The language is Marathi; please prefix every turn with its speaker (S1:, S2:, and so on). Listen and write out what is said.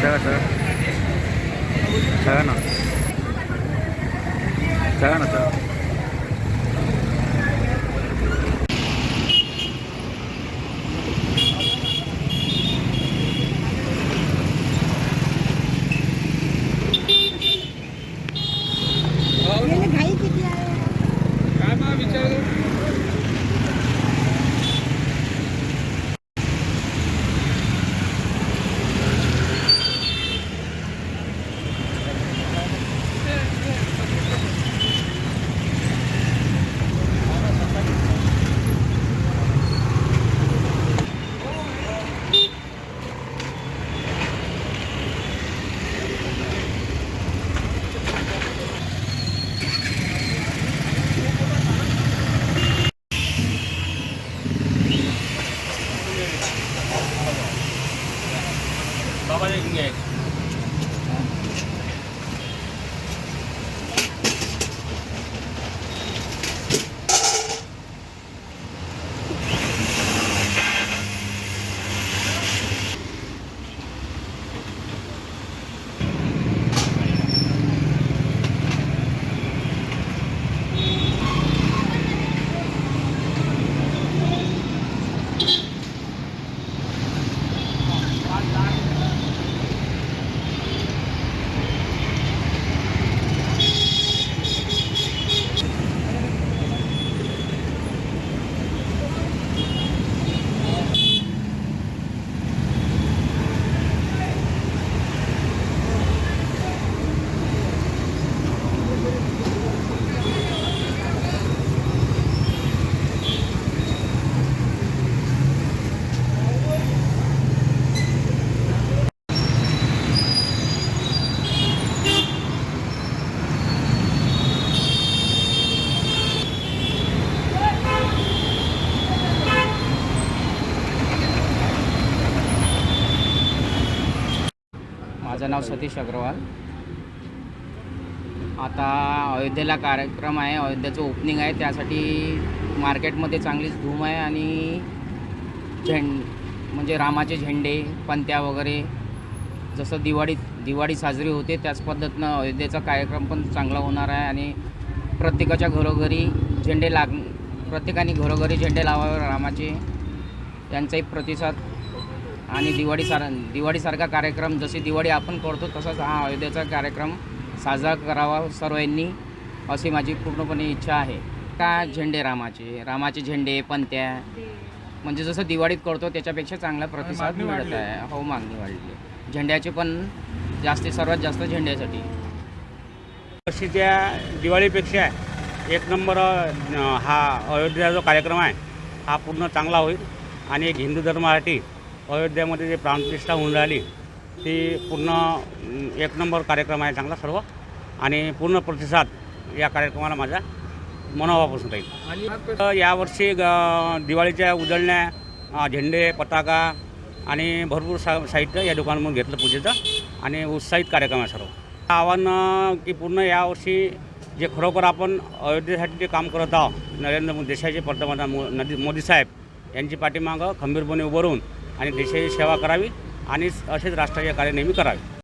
S1: ठेवा ठेवा ठेवा ना ठेवा ना सर Có 应该 माझं नाव सतीश अग्रवाल. आता अयोध्येला कार्यक्रम आहे अयोध्येचं ओपनिंग आहे त्यासाठी मार्केटमध्ये चांगलीच धूम आहे आणि झेंड म्हणजे रामाचे झेंडे पंत्या वगैरे जसं दिवाळीत दिवाळी साजरी होते त्याच पद्धतीनं अयोध्येचा कार्यक्रम पण चांगला होणार आहे आणि प्रत्येकाच्या घरोघरी झेंडे लाग प्रत्येकाने घरोघरी झेंडे लावावे रामाचे. त्यांचाही प्रतिसाद आणि दिवाळी सार दिवाळीसारखा कार्यक्रम जशी दिवाळी आपण करतो तसाच हा अयोध्येचा कार्यक्रम साजरा करावा सर्वांनी अशी माझी पूर्णपणे इच्छा आहे. का झेंडे रामाचे? रामाचे झेंडे पंत्या म्हणजे जसं दिवाळीत करतो त्याच्यापेक्षा चांगला प्रतिसाद मिळत. आहे. हो मागणी वाढली. झेंड्याचे पण जास्तीत सर्वात जास्त झेंड्यासाठी.
S2: वर्षीच्या दिवाळीपेक्षा एक नंबर हा अयोध्येचा जो कार्यक्रम आहे हा पूर्ण चांगला होईल. आणि एक हिंदू धर्मासाठी अयोध्येमध्ये जे प्राणप्रतिष्ठा होऊन राहिली ती पूर्ण एक नंबर कार्यक्रम आहे चांगला सर्व. आणि पूर्ण प्रतिसाद या कार्यक्रमाला माझा मनोभावापासून राहील यावर्षी ग- दिवाळीच्या उजळण्या झेंडे पताका आणि भरपूर सा साहित्य या दुकानामधून घेतलं पूजेचं आणि उत्साहित कार्यक्रम आहे सर्व. आव्हान की पूर्ण यावर्षी जे खरोखर आपण अयोध्येसाठी जे काम करत आहोत नरेंद्र मोदी देशाचे पंतप्रधान मो नदी मोदी साहेब यांची पाठीमागं खंबीरपणे उभं राहून आणि देशाची सेवा करावी आणि असेच राष्ट्राचे कार्य नेहमी करावे.